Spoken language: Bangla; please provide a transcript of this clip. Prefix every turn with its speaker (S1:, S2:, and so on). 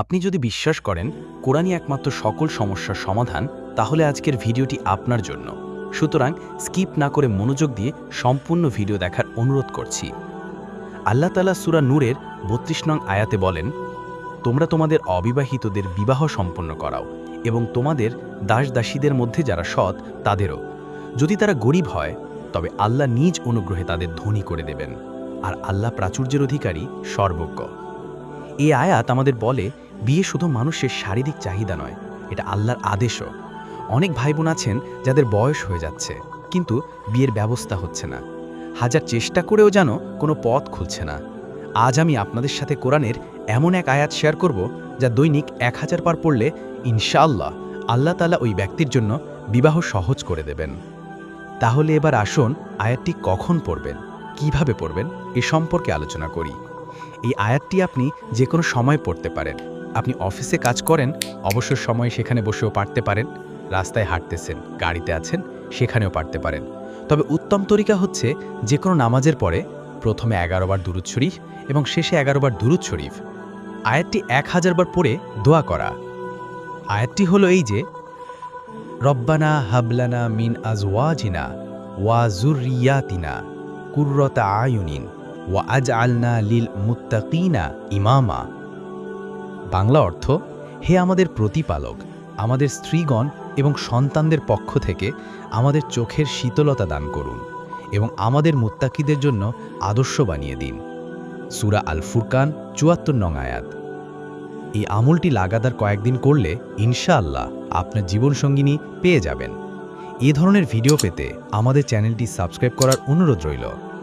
S1: আপনি যদি বিশ্বাস করেন কোরআনই একমাত্র সকল সমস্যার সমাধান, তাহলে আজকের ভিডিওটি আপনার জন্য। সুতরাং স্কিপ না করে মনোযোগ দিয়ে সম্পূর্ণ ভিডিও দেখার অনুরোধ করছি। আল্লাহ তালা সুরা নূরের বত্রিশ নং আয়াতে বলেন, তোমরা তোমাদের অবিবাহিতদের বিবাহ সম্পন্ন করাও এবং তোমাদের দাস দাসীদের মধ্যে যারা সৎ, তাদেরও। যদি তারা গরিব হয়, তবে আল্লাহ নিজ অনুগ্রহে তাদের ধনী করে দেবেন। আর আল্লাহ প্রাচুর্যের অধিকারী সর্বজ্ঞ। এই আয়াত আমাদের বলে, বিয়ে শুধু মানুষের শারীরিক চাহিদা নয়, এটা আল্লাহর আদেশও। অনেক ভাই বোন আছেন যাদের বয়স হয়ে যাচ্ছে, কিন্তু বিয়ের ব্যবস্থা হচ্ছে না। হাজার চেষ্টা করেও যেন কোনো পথ খুলছে না। আজ আমি আপনাদের সাথে কোরআনের এমন এক আয়াত শেয়ার করব, যা দৈনিক এক হাজার পার পড়লে ইনশাআল্লাহ আল্লাহ তালা ওই ব্যক্তির জন্য বিবাহ সহজ করে দেবেন। তাহলে এবার আসুন আয়াতটি কখন পড়বেন, কীভাবে পড়বেন, এ সম্পর্কে আলোচনা করি। এই আয়াতটি আপনি যে কোনো সময় পড়তে পারেন। আপনি অফিসে কাজ করেন, অবসর সময়ে সেখানে বসেও পারতে পারেন, রাস্তায় হাঁটতেছেন, গাড়িতে আছেন, সেখানেও পারতে পারেন। তবে উত্তম তরিকা হচ্ছে যে কোনো নামাজের পরে প্রথমে এগারো বার দুরুদ শরীফ এবং শেষে এগারো বার দুরুদ শরীফ। আয়াতটি এক হাজার বার পড়ে দোয়া করা। আয়াতটি হলো এই যে, রব্বানা হাবলানা মিন আজওয়াজিনা ওয়া জুরিয়াতিনা কুর্রতা আয়ুনিন। ওয়া আজ আলনা লিল মুত্তাকিনা ইমামা। বাংলা অর্থ, হে আমাদের প্রতিপালক, আমাদের স্ত্রীগণ এবং সন্তানদের পক্ষ থেকে আমাদের চোখের শীতলতা দান করুন এবং আমাদের মুত্তাকিদের জন্য আদর্শ বানিয়ে দিন। সুরা আল ফুরকান চুয়াত্তর নং আয়াত। এই আমলটি লাগাতার কয়েকদিন করলে ইনশাআল্লাহ আপনার জীবনসঙ্গিনী পেয়ে যাবেন। এ ধরনের ভিডিও পেতে আমাদের চ্যানেলটি সাবস্ক্রাইব করার অনুরোধ রইল।